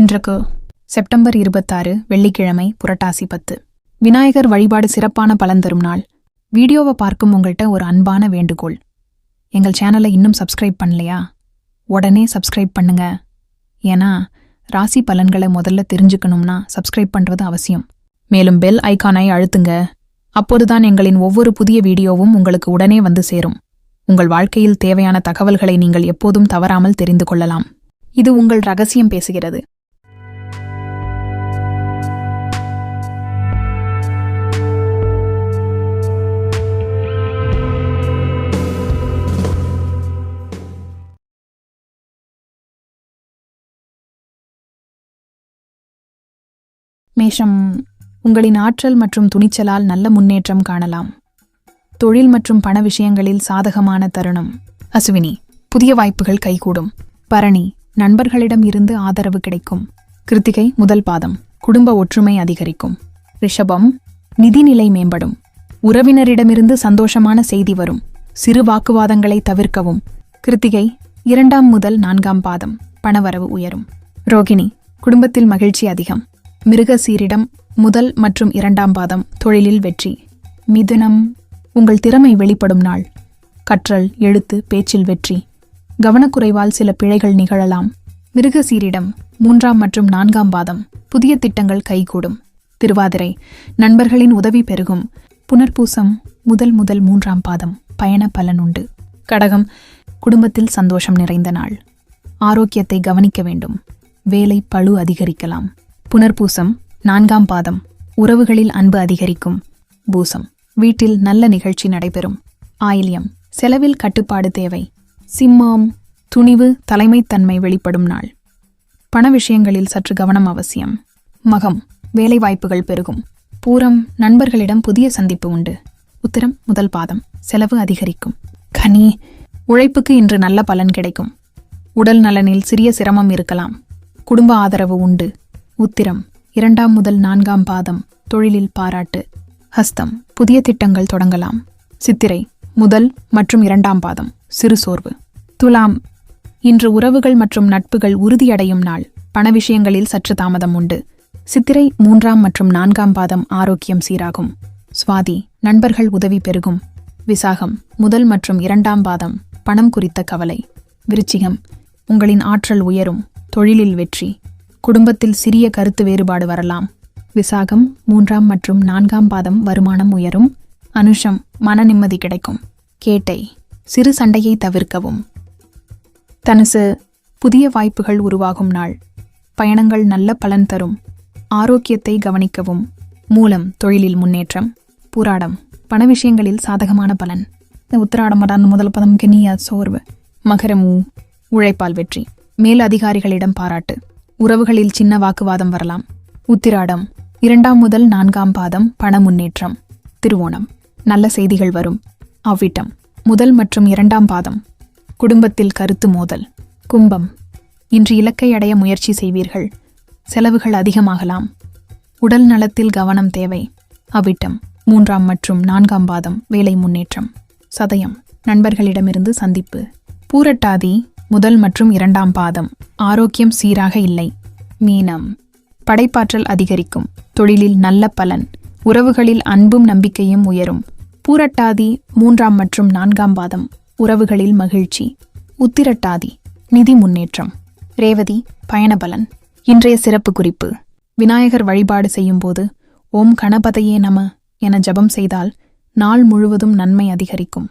இன்றைக்கு செப்டம்பர் இருபத்தாறு வெள்ளிக்கிழமை புரட்டாசி பத்து. விநாயகர் வழிபாடு சிறப்பான பலன் தரும் நாள். வீடியோவை பார்க்கும் உங்கள்கிட்ட ஒரு அன்பான வேண்டுகோள். எங்கள் சேனலை இன்னும் சப்ஸ்கிரைப் பண்ணலையா? உடனே சப்ஸ்கிரைப் பண்ணுங்க. ஏன்னா ராசி பலன்களை முதல்ல தெரிஞ்சுக்கணும்னா சப்ஸ்கிரைப் பண்றது அவசியம். மேலும் பெல் ஐக்கானை அழுத்துங்க. அப்போதுதான் எங்களின் ஒவ்வொரு புதிய வீடியோவும் உங்களுக்கு உடனே வந்து சேரும். உங்கள் வாழ்க்கையில் தேவையான தகவல்களை நீங்கள் எப்போதும் தவறாமல் தெரிந்து கொள்ளலாம். இது உங்கள் ரகசியம் பேசுகிறது. மேஷம் உங்களின் ஆற்றல் மற்றும் துணிச்சலால் நல்ல முன்னேற்றம் காணலாம். தொழில் மற்றும் பண விஷயங்களில் சாதகமான தருணம். அசுவினி புதிய வாய்ப்புகள் கைகூடும். பரணி நண்பர்களிடம் இருந்து ஆதரவு கிடைக்கும். கிருத்திகை முதல் பாதம் குடும்ப ஒற்றுமை அதிகரிக்கும். ரிஷபம் நிதிநிலை மேம்படும். உறவினரிடமிருந்து சந்தோஷமான செய்தி வரும். சிறு வாக்குவாதங்களை தவிர்க்கவும். கிருத்திகை இரண்டாம் முதல் நான்காம் பாதம் பணவரவு உயரும். ரோகிணி குடும்பத்தில் மகிழ்ச்சி அதிகம். மிருகசீரிடம் முதல் மற்றும் இரண்டாம் பாதம் தொழிலில் வெற்றி. மிதுனம் உங்கள் திறமை வெளிப்படும் நாள். கற்றல் எழுத்து பேச்சில் வெற்றி. கவனக்குறைவால் சில பிழைகள் நிகழலாம். மிருகசீரிடம் மூன்றாம் மற்றும் நான்காம் பாதம் புதிய திட்டங்கள் கைகூடும். திருவாதிரை நண்பர்களின் உதவி பெருகும். புனர்பூசம் முதல் முதல் மூன்றாம் பாதம் பயண பலன் உண்டு. கடகம் குடும்பத்தில் சந்தோஷம் நிறைந்த நாள். ஆரோக்கியத்தை கவனிக்க வேண்டும். வேலை பளு அதிகரிக்கலாம். புனர்பூசம் நான்காம் பாதம் உறவுகளில் அன்பு அதிகரிக்கும் பூசம். வீட்டில் நல்ல நிகழ்ச்சி நடைபெறும். ஆயில்யம் செலவில் கட்டுப்பாடு தேவை. சிம்மம் துணிவு தலைமைத்தன்மை வெளிப்படும் நாள். பண விஷயங்களில் சற்று கவனம் அவசியம். மகம் வேலைவாய்ப்புகள் பெருகும். பூரம் நண்பர்களிடம் புதிய சந்திப்பு உண்டு. உத்திரம் முதல் பாதம் செலவு அதிகரிக்கும். கனி உழைப்புக்கு இன்று நல்ல பலன் கிடைக்கும். உடல் நலனில் சிறிய சிரமம் இருக்கலாம். குடும்ப ஆதரவு உண்டு. உத்திரம் இரண்டாம் முதல் நான்காம் பாதம் தொழிலில் பாராட்டு. ஹஸ்தம் புதிய திட்டங்கள் தொடங்கலாம். சித்திரை முதல் மற்றும் இரண்டாம் பாதம் சிறு சோர்வு. துலாம் இன்று உறவுகள் மற்றும் நட்புகள் உறுதியடையும் நாள். பண விஷயங்களில் சற்று தாமதம் உண்டு. சித்திரை மூன்றாம் மற்றும் நான்காம் பாதம் ஆரோக்கியம் சீராகும். சுவாதி நண்பர்கள் உதவி பெருகும். விசாகம் முதல் மற்றும் இரண்டாம் பாதம் பணம் குறித்த கவலை. விருச்சிகம் உங்களின் ஆற்றல் உயரும் தொழிலில் வெற்றி. குடும்பத்தில் சிறிய கருத்து வேறுபாடு வரலாம். விசாகம் மூன்றாம் மற்றும் நான்காம் பாதம் வருமானம் உயரும். அனுஷம் மன நிம்மதி கிடைக்கும். கேட்டை சிறு சண்டையை தவிர்க்கவும். தனுசு புதிய வாய்ப்புகள் உருவாகும் நாள். பயணங்கள் நல்ல பலன் தரும். ஆரோக்கியத்தை கவனிக்கவும். மூலம் தொழிலில் முன்னேற்றம். பூராடம் பண விஷயங்களில் சாதகமான பலன். இந்த உத்திராடம் முதல் பதம் கெனியா சோர்வு. மகரம் உழைப்பால் வெற்றி. மேல் அதிகாரிகளிடம் பாராட்டு. உறவுகளில் சின்ன வாக்குவாதம் வரலாம். உத்திராடம் இரண்டாம் முதல் நான்காம் பாதம் பண முன்னேற்றம். திருவோணம் நல்ல செய்திகள் வரும். அவ்விட்டம் முதல் மற்றும் இரண்டாம் பாதம். குடும்பத்தில் கருத்து மோதல். கும்பம் இன்று இலக்கை அடைய முயற்சி செய்வீர்கள். செலவுகள் அதிகமாகலாம். உடல் நலத்தில் கவனம் தேவை. அவ்விட்டம் மூன்றாம் மற்றும் நான்காம் பாதம் வேலை முன்னேற்றம். சதயம் நண்பர்களிடமிருந்து சந்திப்பு. பூரட்டாதி முதல் மற்றும் இரண்டாம் பாதம். ஆரோக்கியம் சீராக இல்லை. மீனம். படைப்பாற்றல் அதிகரிக்கும். தொழிலில் நல்ல பலன். உறவுகளில் அன்பும் நம்பிக்கையும் உயரும். பூரட்டாதி மூன்றாம் மற்றும் நான்காம் பாதம். உறவுகளில் மகிழ்ச்சி. உத்திரட்டாதி நிதி முன்னேற்றம். ரேவதி பயணபலன் இன்றைய சிறப்பு குறிப்பு. விநாயகர் வழிபாடு செய்யும்போது ஓம் கணபதையே நம என ஜெபம் செய்தால் நாள் முழுவதும் நன்மை அதிகரிக்கும்.